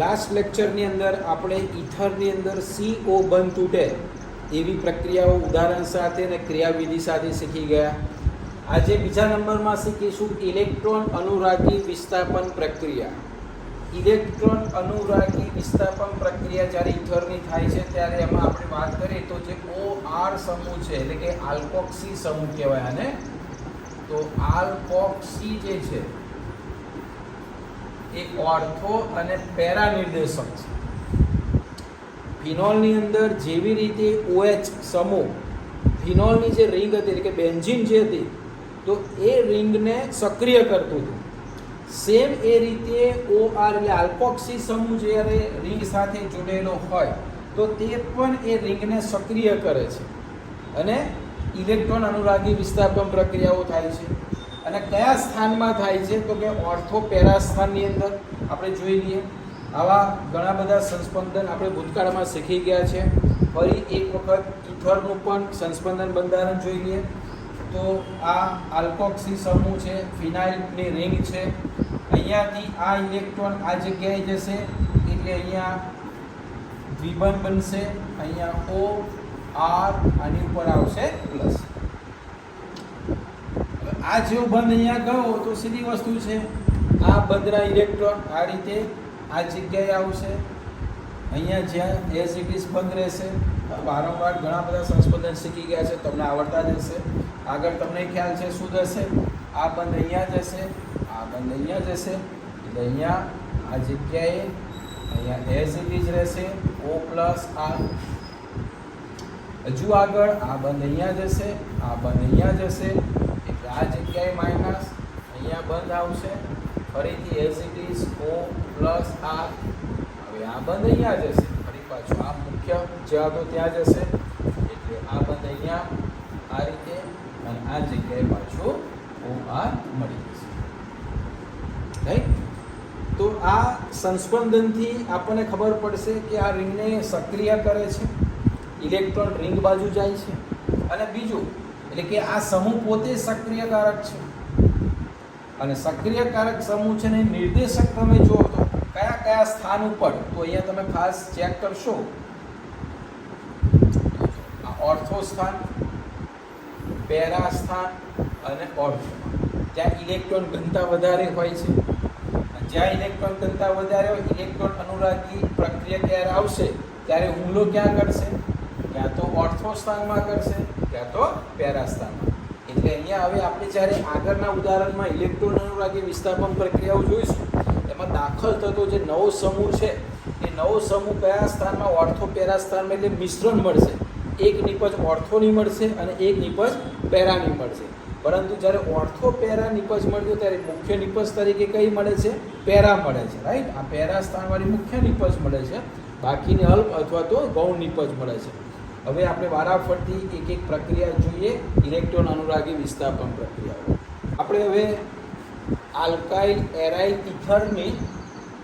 Last લેક્ચરની અંદર આપણે ઈથરની અંદર સીઓ બંધ તૂટે એવી પ્રક્રિયાઓ ઉદાહરણ સાથે અને ક્રિયાવિધિ સાથે શીખી ગયા. આજે બીજા નંબરમાં શીખીશું ઇલેક્ટ્રોન અનુરાગી વિસ્થાપન પ્રક્રિયા. ઇલેક્ટ્રોન અનુરાગી વિસ્થાપન પ્રક્રિયા જ્યારે ઈથરની થાય છે ત્યારે એમાં આપણે વાત કરીએ તો જે ઓ આર સમૂહ છે, એટલે કે આલ્કોક્સી સમૂહ કહેવાય આને. તો આલ્કોક્સી જે છે એ ઓર્થો અને પેરા નિર્દેશક છે. ફિનોલની અંદર જેવી રીતે ઓએચ સમૂહ, ફિનોલની જે રિંગ હતી, એટલે કે બેન્ઝિન જે હતી, તો એ રિંગને સક્રિય કરતું હતું. સેમ એ રીતે ઓ આર એટલે આલ્કોક્સી સમૂહ જ્યારે રિંગ સાથે જોડેલો હોય, તો તે પણ એ રિંગને સક્રિય કરે છે. અને ઇલેક્ટ્રોન અનુરાગી વિસ્થાપન પ્રક્રિયાઓ થાય છે. અને કયા સ્થાનમાં થાય છે? તો કે ઓર્થો પેરા સ્થાનની અંદર આપણે જોઈ લઈએ. આવા ઘણા બધા સંસ્પંદન આપણે ભૂતકાળમાં શીખી ગયા છે. ફરી એક વખત ઇથરનું પણ સંસ્પંદન બંધારણ જોઈ લઈએ. તો આ આલ્કોક્સી સમૂહ છે, ફિનાઇલની રિંગ છે. અહીંયાથી આ ઇલેક્ટ્રોન આ જગ્યાએ જશે, એટલે અહીંયા દ્વિબંધ બનશે. અહીંયા ઓ, આર, આની ઉપર આવશે પ્લસ. આ જેવો બંધ અહીંયા ગયો તો સીધી વસ્તુ છે. આ બંધના ઇલેક્ટ્રોન આ રીતે આ જગ્યાએ આવશે. અહીંયા જ્યાં એઝ ઇટ બંધ રહેશે. વારંવાર ઘણા બધા સંશોધન શીખી ગયા છે, તમને આવડતા જ હશે. આગળ તમને ખ્યાલ છે શું થશે આ બંધ અહીંયા જશે આ બંધ અહીંયા જશે એટલે અહીંયા આ જગ્યાએ અહીંયા એઝ ઇટ રહેશે. ઓ પ્લસ આ. હજુ આગળ આ બંધ અહીંયા જશે આ બંધ અહીંયા જશે આ જગ્યાએ માઇનસ અહીંયા બંધ આવશે. ફરીથી as it is O plus આ હવે આ બંધ અહીંયા જશે ફરી પાછું આ મુખ્ય જે હતો ત્યાં જશે એટલે આ બંધ અહીંયા આ રીતે અને આ જગ્યાએ પાછું ઓ આર મળી જશે. રાઈટ તો આ સંસ્પંદનથી આપણને ખબર પડશે કે આ રિંગને સક્રિય કરે છે. ઇલેક્ટ્રોન રિંગ બાજુ જાય છે. અને બીજું એટલે કે આ સમૂહ પોતે સક્રિયકારક છે. અને સક્રિયકારક સમૂહ છે ને નિર્દેશક તમે જુઓ તો કયા કયા સ્થાન ઉપર, તો અહીંયા તમે ખાસ ચેક કરશો. આ ઓર્થો સ્થાન, પેરા સ્થાન અને ઓર્થો. ત્યાં ઇલેક્ટ્રોન ઘનતા વધારે હોય છે. જ્યાં ઇલેક્ટ્રોન ઘનતા વધારે હોય, ઇલેક્ટ્રોન અનુરાગી પ્રક્રિયા ત્યારે આવશે? ત્યારે હુમલો ક્યાં કરશે? ક્યાં તો ઓર્થો સ્થાનમાં કરશે. ક્યાં તો પેરાસ્તામાં એટલે અહીંયા હવે આપણે જ્યારે આગળના ઉદાહરણમાં ઇલેક્ટ્રોન અનુરાગી વિસ્થાપન પ્રક્રિયાઓ જોઈશું, એમાં દાખલ થતો જે નવો સમૂહ છે, એ નવો સમૂહ કયા સ્થાનમાં? ઓર્થો પેરા સ્થાનમાં એટલે મિશ્રણ મળશે. એક નિપજ ઓર્થોની મળશે અને એક નિપજ પેરાની મળશે. પરંતુ જ્યારે ઓર્થો પેરા નિપજ મળ્યો ત્યારે મુખ્ય નિપજ તરીકે કઈ મળે છે? પેરા મળે છે, રાઈટ? આ પેરા સ્થાનવાળી મુખ્ય નિપજ મળે છે. બાકીની અલ્પ અથવા તો ગૌણ નિપજ મળે છે. હવે આપણે વારાફરતી એક એક પ્રક્રિયા જોઈએ. ઇલેક્ટ્રોન અનુરાગી વિસ્થાપન પ્રક્રિયાઓ આપણે હવે આલ્કાઇલ એરાઇલ ઇથરની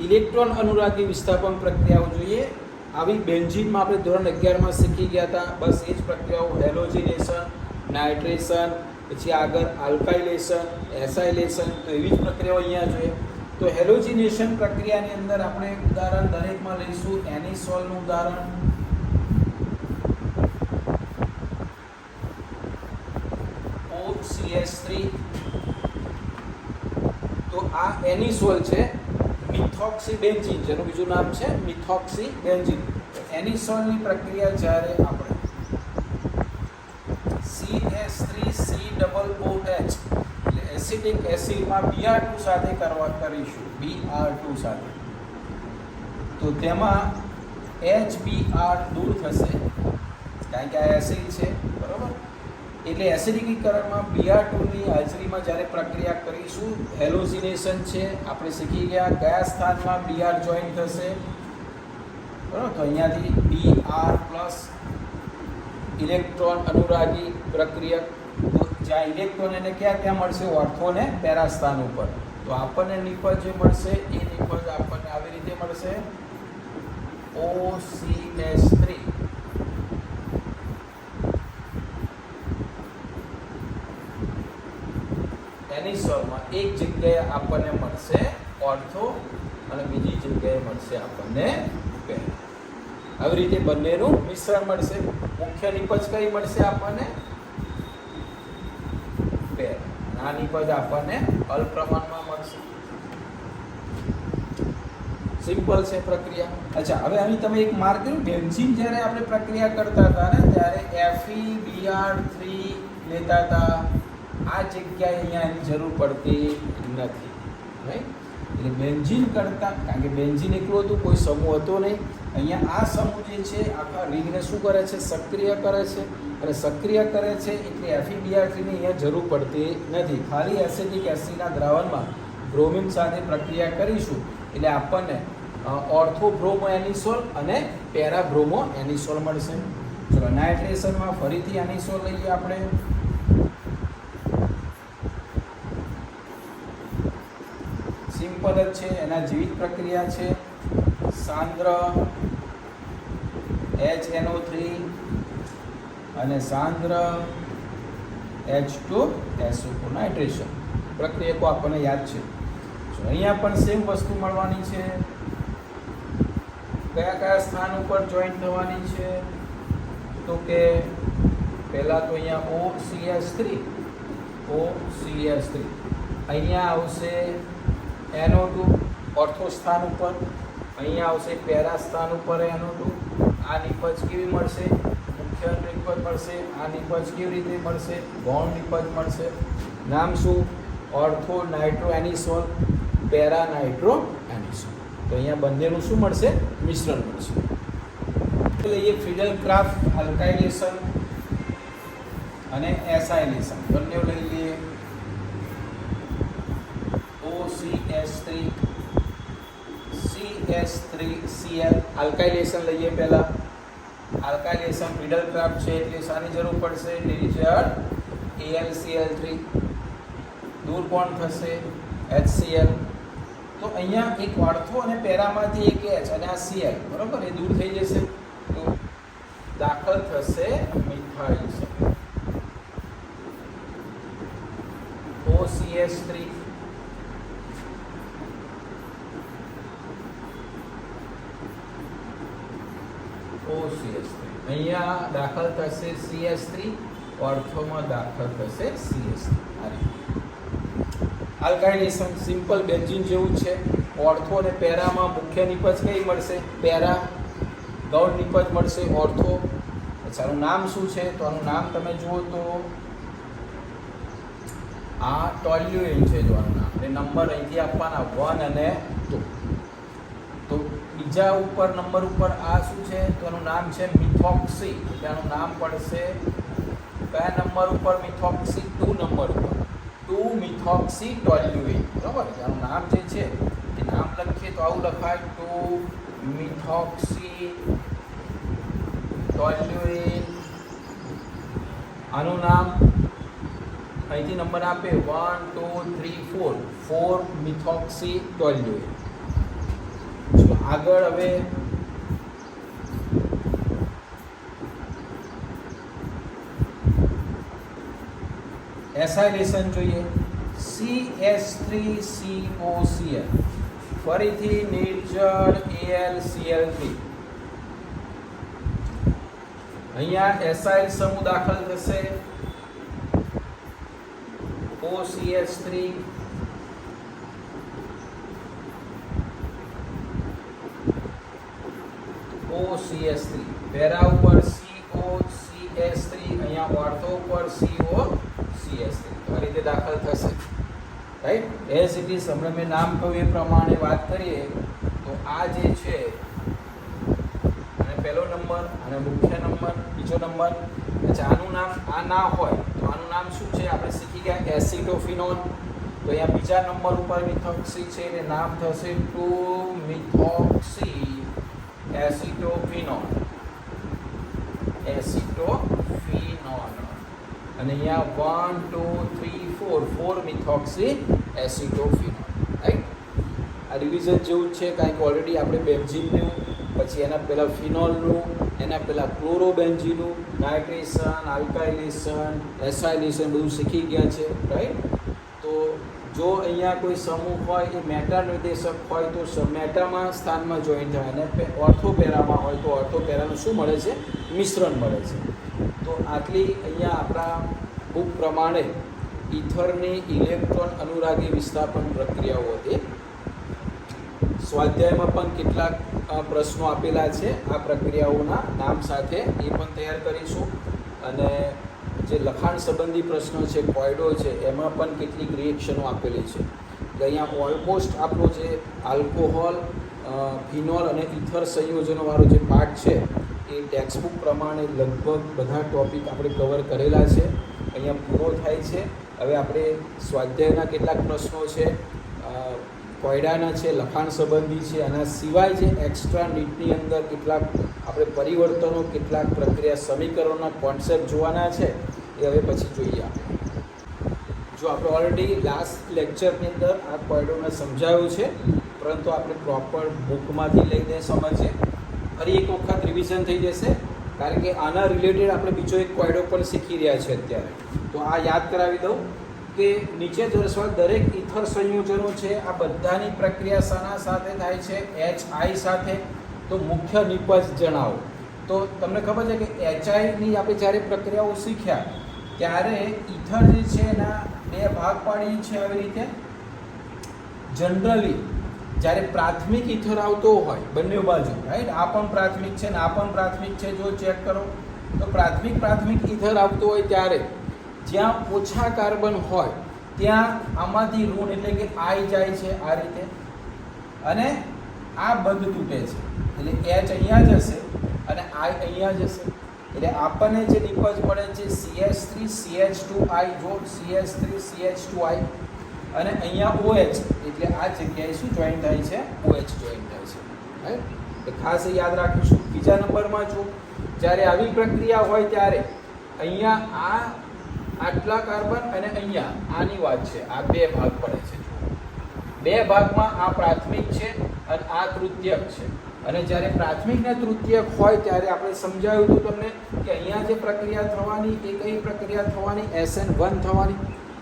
ઇલેક્ટ્રોન અનુરાગી વિસ્થાપન પ્રક્રિયાઓ જોઈએ. આવી બેન્ઝીનમાં આપણે ધોરણ અગિયારમાં શીખી ગયા હતા. બસ એ જ પ્રક્રિયાઓ. હેલોજિનેશન, નાઇટ્રેશન, પછી આગળ આલ્કાઇલેશન, એસાઇલેશન. તો એવી જ પ્રક્રિયાઓ અહીંયા જોઈએ. તો હેલોજિનેશન પ્રક્રિયાની અંદર આપણે ઉદાહરણ દરેકમાં લઈશું. એનિસોલનું ઉદાહરણ. OCS3 તો આ એનિસોલ છે મિથોક્સી બેન્ઝિન જેનું બીજું નામ છે મિથોક્સી બેન્ઝિન એનિસોલની પ્રક્રિયા જ્યારે આપણે C S three C double O H એટલે એસિડિક એસિડમાં Br2 સાથે કરવા કરીશું Br2 સાથે. તો તેમાં એચ બી આર દૂર થશે, કારણ કે આ એસિડ છે, બરોબર? એટલે એસિડિકીકરણમાં બીઆર ટુની હાજરીમાં જ્યારે પ્રક્રિયા કરીશું હેલોઝિનેશન છે, આપણે શીખી ગયા કયા સ્થાનમાં બીઆર જોઈન થશે. બરાબર, તો અહીંયાથી Br પ્લસ ઇલેક્ટ્રોન અનુરાગી પ્રક્રિયા. તો જ્યાં ઇલેક્ટ્રોન એને ક્યાં ક્યાં મળશે? ઓર્થોને પેરા સ્થાન ઉપર. તો આપણને નિપજ જે મળશે, એ નિપજ આપણને આવી રીતે મળશે. OCS3 સ્વરમાં એક જગ્યાએ આપણને મળશે ઓર્થો અને બીજી જગ્યાએ મળશે આપણને પેર આવી રીતે બંનેનું મિશ્રણ મળશે. મુખ્ય નિપજ કઈ મળશે આપણને? પેર આ નિપજ આપણને અલ્પ પ્રમાણમાં મળશે. સિમ્પલ છે પ્રક્રિયા. અચ્છા, હવે અહીં તમે એક માર્ક કર્યું. બેન્ઝીન જ્યારે આપણે પ્રક્રિયા કરતા હતા ને, ત્યારે એફઈ બીઆર થ્રી લેતા હતા. આ જગ્યાએ અહીંયા એની જરૂર પડતી નથી રાઈટ એટલે બેન્ઝીન કરતાં, કારણ કે બેન્ઝીન એકલું હતું, કોઈ સમૂહ હતો નહીં. અહીંયા આ સમૂહ જે છે, આખા રિંગને શું કરે છે? સક્રિય કરે છે. અને સક્રિય કરે છે એટલે એફઈ બીઆર અહીંયા જરૂર પડતી નથી. ખાલી એસિડિક એસિડના દ્રાવણમાં બ્રોમિન સાથે પ્રક્રિયા કરીશું. એટલે આપણને ઓર્થો બ્રોમો એનિસોલ અને પેરા બ્રોમો એનિસોલ મળશે. ચલો, નાઇટ્રેશનમાં ફરીથી એનિસોલ લઈએ આપણે. સિમ્પલ છે, એના જીવિત પ્રક્રિયા છે. સાંદ્ર એચ એનઓ થ્રી અને સાંદ્ર H two S O two nitration પ્રક્રિયકો આપણને યાદ છે. અહીંયા પણ સેમ વસ્તુ મળવાની છે. કયા કયા સ્થાન ઉપર જોઈન્ટ થવાની છે? તો કે પહેલાં તો અહીંયા O C S three O C S three અહીંયા આવશે એનો ટુ ઓર્થો સ્થાન ઉપર, અહીંયા આવશે પેરા સ્થાન ઉપર એનો ટુ આ નિપજ કેવી મળશે? મુખ્ય નિપજ મળશે, આ નિપજ કેવી રીતે મળશે? ગૌણ નિપજ મળશે. નામ શું? Ortho nitro anisole para nitro anisole તો અહીંયા બંનેનું શું મળશે? મિશ્રણ મળશે. લઈએ ફિડલ ક્રાફ્ટ, અલ્કાઇલેશન અને એસાઇલેશન. બંને લઈ લઈએ. CH3 CH3Cl આલ્કાઇલેશન લઈએ પહેલા. આલ્કાઇલેશન મિડલ ક્રાફ્ટ છે એટલે શાની જરૂર પડશે? ડિવિઝન AlCl3 દૂર કોણ થશે? HCl તો અહીંયા એક વાળથો અને પેરામાંથી એક H અને આ Cl બરાબર? એ દૂર થઈ જશે. તો દાખલ થશે methyl. OCH3 C S three અહીંયા દાખલ થશે સી એસ થ્રી ઓર્થોમાં દાખલ થશે C S three alkylation simple benzene જેવું છે ઓર્થો અને પેરામાં મુખ્ય નિપજ કઈ મળશે પેરા ગૌણ નિપજ મળશે ઓર્થો અચ્છા આનું નામ શું છે તો આનું નામ તમે જુઓ તો આ ટોલ્યુએન છે જો આનું નામ અને નંબર અહીંથી આપવાના વન અને ટુ બીજા ઉપર, નંબર ઉપર આ શું છે? તો એનું નામ છે મિથોક્સી. આનું નામ પડશે કયા નંબર ઉપર? મિથોક્સી ટુ નંબર ઉપર. ટુ મિથોક્સી ટોલ્યુઇન બરાબર? એનું નામ જે છે, એ નામ લખીએ તો આવું લખાય. ટુ મિથોક્સી ટોલ્યુઇન આનું નામ અહીંથી નંબર આપે. One, two, three, four. Four methoxy ચલો આગળ હવે એસાઇલેશન જોઈએ. C S three C O C L ફરીથી નિર્જળ એલ સી એલ થ્રી અહીંયા એસાઇલ સમૂહ દાખલ થશે. OCS3 OCS3 પેરા ઉપર C O C S three અહીંયા ઓર્થો ઉપર COCS3 તો આ રીતે દાખલ થશે. રાઈટ એઝ ઇટ ઇઝ હમણાં મેં નામ કહ્યું એ પ્રમાણે વાત કરીએ, તો આ જે છે, અને પહેલો નંબર, અને મુખ્ય નંબર, બીજો નંબર, અચ્છા, આનું નામ, આ ના હોય, તો આનું નામ શું છે? આપણે શીખી ગયા એસિટોફિનોન તો અહીંયા બીજા નંબર ઉપર મિથોક્સી છે એને નામ થશે ટુ મિથોક્સી. એસિટોફિનોન એસિટોફિનોલ અને અહીંયા one two three four four methoxy acetophenol right આ રિવિઝન જેવું જ છે કારણ કે ઓલરેડી આપણે બેન્ઝીનનું પછી એના પહેલાં ફિનોલનું એના પહેલાં ક્લોરોબેન્ઝીનું નાઇટ્રેશન આલ્કાઇલેશન એસાઇલેશન બધું શીખી ગયા છે રાઈટ જો અહીંયા કોઈ સમૂહ હોય, એ મેટા નિર્દેશક હોય, તો મેટામાં સ્થાનમાં જોઈન થાય અને ઓર્થોપેરામાં હોય, તો ઓર્થોપેરાનું શું મળે છે? મિશ્રણ મળે છે. તો આટલી અહીંયા આપણા બુક પ્રમાણે ઇથરની ઇલેક્ટ્રોન અનુરાગી વિસ્થાપન પ્રક્રિયાઓ હતી. સ્વાધ્યાયમાં પણ કેટલાક પ્રશ્નો આપેલા છે. આ પ્રક્રિયાઓના નામ સાથે એ પણ તૈયાર કરીશું. અને જે લખાણ સંબંધી પ્રશ્નો છે, કોયડો છે, એમાં પણ કેટલીક રિએક્શનો આપેલી છે. એટલે અહીંયા ઓલમોસ્ટ આપણો જે આલ્કોહોલ ફિનોલ અને ઇથર સંયોજનોવાળો જે પાર્ટ છે, એ ટેક્સ્ટબુક પ્રમાણે લગભગ બધા ટોપિક આપણે કવર કરેલા છે. અહીંયા પૂરો થાય છે. હવે આપણે સ્વાધ્યાયના કેટલાક પ્રશ્નો છે કોયડાના છે, લખાણ સંબંધી છે, આના સિવાય જે એક્સ્ટ્રા નીટની અંદર કેટલાક આપણે પરિવર્તનો, કેટલાક પ્રક્રિયા સમીકરણોના કોન્સેપ્ટ જોવાના છે એ હવે પછી જોઈએ આપણે. જો આપણે ઓલરેડી લાસ્ટ લેક્ચરની અંદર આ કોયડોને સમજાવ્યું છે, પરંતુ આપણે પ્રોપર બુકમાંથી લઈને સમજીએ. ફરી એક વખત રિવિઝન થઈ જશે, કારણ કે આના રિલેટેડ આપણે બીજો એક કોયડો પણ શીખી રહ્યા છે અત્યારે. તો આ યાદ કરાવી દઉં કે નીચે દર્શાવેલ દરેક ઇથર સંયોજનો છે, આ બધાની પ્રક્રિયા શાના સાથે થાય છે એચ આઈ સાથે. તો મુખ્ય નિપજ જણાવો. તો તમને ખબર છે કે એચઆઈની આપણે જ્યારે પ્રક્રિયાઓ શીખ્યા ત્યારે ઇથર જે છે એના બે ભાગ પાડીએ છીએ આવી રીતે. જનરલી જ્યારે પ્રાથમિક ઇથર આવતો હોય, બંને બાજુ રાઈટ આ પણ પ્રાથમિક છે ને આ પણ પ્રાથમિક છે, જો ચેક કરો. તો પ્રાથમિક પ્રાથમિક ઇથર આવતો હોય ત્યારે જ્યાં ઓછા કાર્બન હોય, ત્યાં આમાંથી ઋણ એટલે કે આઈ જાય છે આ રીતે. અને આ બંધ તૂટે છે. એટલે એચ અહીંયા જશે અને આઈ અહીંયા જશે એટલે આપણને જે નિપજ મળે છે C H three C H two I જો C H three C H two I અને અહીંયા ઓએચ એટલે આ જગ્યાએ શું જોઈન થાય છે? ઓએચ જોઈન થાય છે. રાઈટ ખાસ યાદ રાખીશું. બીજા નંબરમાં જો જ્યારે આવી પ્રક્રિયા હોય ત્યારે અહીંયા આ આટલા કાર્બન અને અહીંયા આની વાત છે. આ બે ભાગ પડે છે. બે ભાગમાં આ પ્રાથમિક છે અને આ તૃતીયક છે. અને જ્યારે પ્રાથમિક ને તૃતીયક હોય ત્યારે આપણે સમજાવ્યું હતું તમને કે અહીંયા જે પ્રક્રિયા થવાની, એ કઈ પ્રક્રિયા થવાની? એસ એન વન થવાની.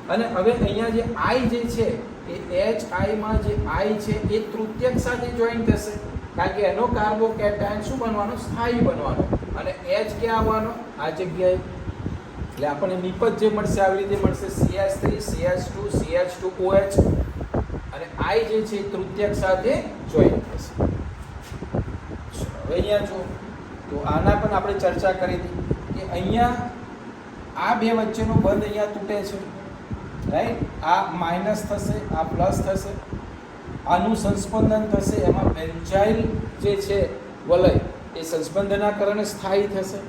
અને હવે અહીંયા જે આઈ જે છે, એ એચ આઈમાં જે આઈ છે, એ તૃતીયક સાથે જોઈન થશે. કારણ કે એનો કાર્બો કેટાયન શું બનવાનો? સ્થાયી બનવાનો. અને એચ ક્યાં આવવાનો? આ જગ્યાએ. એટલે આપણને નિપજ જે મળશે, આવી રીતે મળશે C H three C H two C H two O H અને આઈ જે છે, એ તૃતીયક સાથે જોઈન થશે. હવે અહીંયા જો તો આના પણ આપણે ચર્ચા કરી હતી કે અહીંયા આ બે વચ્ચેનો બંધ અહીંયા તૂટે છે રાઈટ આ માઇનસ થશે, આ પ્લસ થશે, આનું સંસ્પંદન થશે, એમાં બેન્જાઇલ જે છે વલય, એ સંસ્પંદના કારણે સ્થાયી થશે.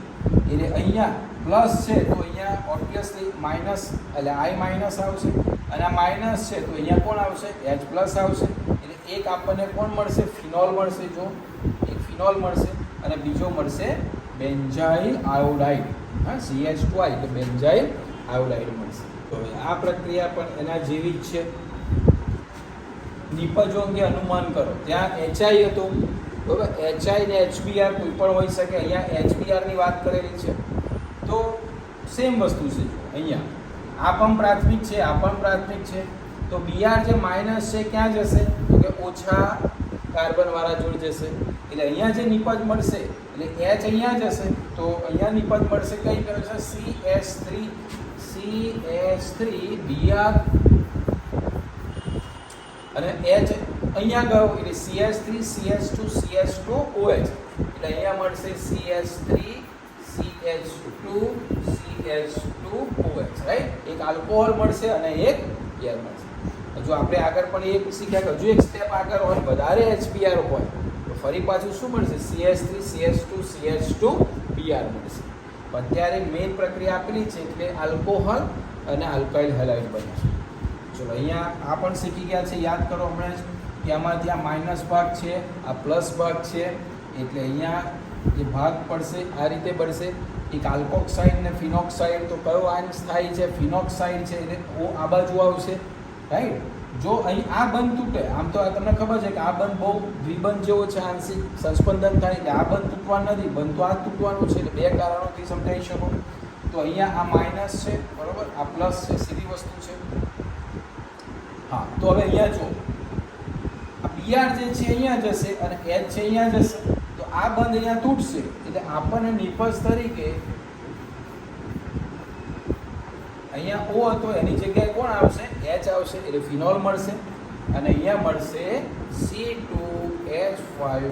એટલે અહીંયા પ્લસ છે, તો અહીંયા ઓબ્વિયસલી માઇનસ એટલે આઈ માઇનસ આવશે. અને આ માઇનસ છે, તો અહીંયા કોણ આવશે? એચ પ્લસ આવશે. એટલે એક આપણને કોણ મળશે? ફિનોલ મળશે, જો. એક ફિનોલ મળશે અને બીજો મળશે બેન્જાઇલ આયોડાઇડ. હા C H two I benzyl iodide મળશે. તો આ પ્રક્રિયા પણ એના જેવી જ છે. નિપજો અંગે અનુમાન કરો. ત્યાં એચઆઈ હતું, બરાબર? એચઆઈ ને એચબીઆર કોઈ પણ હોઈ શકે. અહીંયા એચબીઆરની વાત કરેલી છે. તો સેમ વસ્તુ છે અહીંયા. આ પણ પ્રાથમિક છે, આ પણ પ્રાથમિક છે. તો બીઆર જે માઇનસ છે ક્યાં જશે? તો કે ઓછા કાર્બનવાળા જોડ જશે. એટલે અહીંયા જે નિપજ મળશે, એટલે એચ અહીંયા જશે તો અહીંયા નિપજ મળશે કઈ કરે છે? C S three C S three B R અને એચ અહીંયા ગયો, એટલે C S three C S two C S two O H એટલે અહીંયા મળશે C S three C S two C S two O H right એક alcohol મળશે અને એક એર મળશે. જો આપણે આગળ પણ એક શીખ્યા કે હજુ એક સ્ટેપ આગળ હોય, વધારે એચપીઆર હોય, તો ફરી પાછું શું મળશે? C S three C S two C S two B R મળશે. અત્યારે મેઇન પ્રક્રિયા આપેલી છે એટલે આલ્કોહોલ અને આલ્કાઇલ હેલાઇડ બને. છે ચલો, અહીંયા આ પણ શીખી ગયા છે, યાદ કરો હમણાં જ, કે આમાંથી આ માઇનસ ભાગ છે, આ પ્લસ ભાગ છે, એટલે અહીંયા જે ભાગ પડશે, આ રીતે પડશે એક આલ્કોક્સાઇડ ને ફિનોક્સાઇડ તો કયો આયન સ્થાયી છે? ફિનોક્સાઇડ છે, એટલે ઓ આ બાજુ આવશે. રાઈટ જો અહીં આ બંધ તૂટે, આમ તો તમને ખબર છે કે આ બંધ બહુ દ્વિબંધ જેવો છે આંશિક સંસ્પંદન થાય એટલે આ બંધ તૂટવાનું નથી, બંધ તો આ તૂટવાનું છે એટલે બે કારણોથી સમજાવી શકો. તો અહીંયા આ માઇનસ છે, બરોબર? આ પ્લસ છે, સીધી વસ્તુ છે. હા, તો હવે અહીંયા જો આ બીઆર જે છે અહીંયા જશે અને એચ છે અહીંયા જશે. તો આ બંધ અહીંયા તૂટશે. એટલે આપણને નિપજ તરીકે અહીંયા ઓ હતો, એની જગ્યાએ કોણ આવશે? એચ આવશે, એટલે ફિનોલ મળશે. અને અહીંયા મળશે સી ટુ એચ ફાઈવ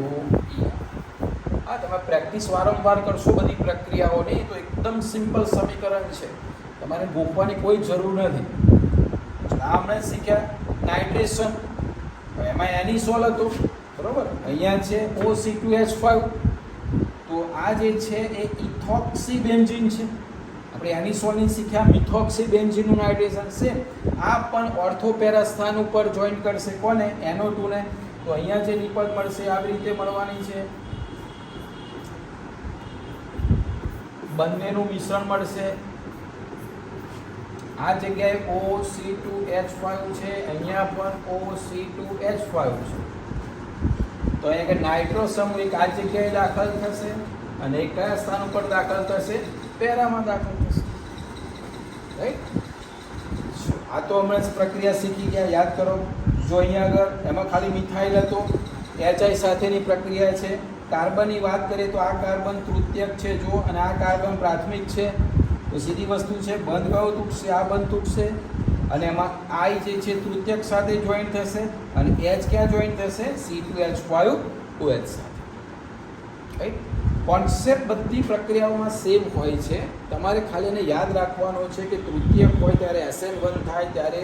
હા, તમે પ્રેક્ટિસ વારંવાર કરશો બધી પ્રક્રિયાઓની, તો એકદમ સિમ્પલ સમીકરણ છે. તમારે ગોખવાની કોઈ જરૂર નથી. આ હમણાં શીખ્યા. નાઇટ્રેશન એમાં એની સોલ હતું. બરોબર? અહીંયા છે O C two H five. તો આ જે છે, એ ઇથોક્સી બેન્ઝિન છે. આપણે એની સોલની શીખ્યા મિથોક્સી બેન્ઝિનનું નાઇટ્રેશન છે. આ પણ ઓર્થોપેરા સ્થાન ઉપર જોઈન કરશે કોને? એનો ટુને તો અહીંયા જે નિપજ મળશે, આવી રીતે મળવાની છે. બંનેનું મિશ્રણ મળશે. આ જગ્યાએ O C two H five છે, અહીંયા પણ O C two H five છે. તો અહીંયા નાઇટ્રો સમૂહિક આ જગ્યાએ દાખલ થશે અને એક કયા સ્થાન ઉપર દાખલ થશે? પેરામાં દાખલ રાઈટ? આ તો હમણાં પ્રક્રિયા શીખી ગયા, યાદ કરો. જો અહીંયા આગળ, એમાં ખાલી મિથાઇલ હતો એચઆઈ સાથેની પ્રક્રિયા છે. કાર્બનની વાત કરીએ તો આ કાર્બન તૃતીયક છે જો અને આ કાર્બન પ્રાથમિક છે. તો સીધી વસ્તુ છે બંધ કયો તૂટશે, આ બંધ તૂટશે, અને એમાં આઈ જે છે, તૃતીયક સાથે જોઈન્ટ થશે, અને એચ ક્યાં જોઈન્ટ થશે? C two H five two H સાથે. રાઈટ કોન્સેપ્ટ બધી પ્રક્રિયાઓમાં સેમ હોય છે. તમારે ખાલી એને યાદ રાખવાનો છે કે તૃતીયક હોય ત્યારે એસએન વન થાય, ત્યારે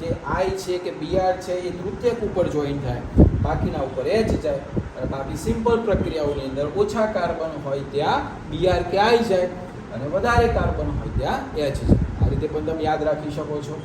જે આઈ છે કે બીઆર છે, એ તૃતીયક ઉપર જોઈન થાય. બાકીના ઉપર એચ જાય. બાકી સિમ્પલ પ્રક્રિયાઓની અંદર ઓછા કાર્બન હોય ત્યાં બીઆર કે આઈ જાય. અને વધારે કાર્બન હોય ત્યાં એચ જાય. આ રીતે પણ તમે યાદ રાખી શકો છો.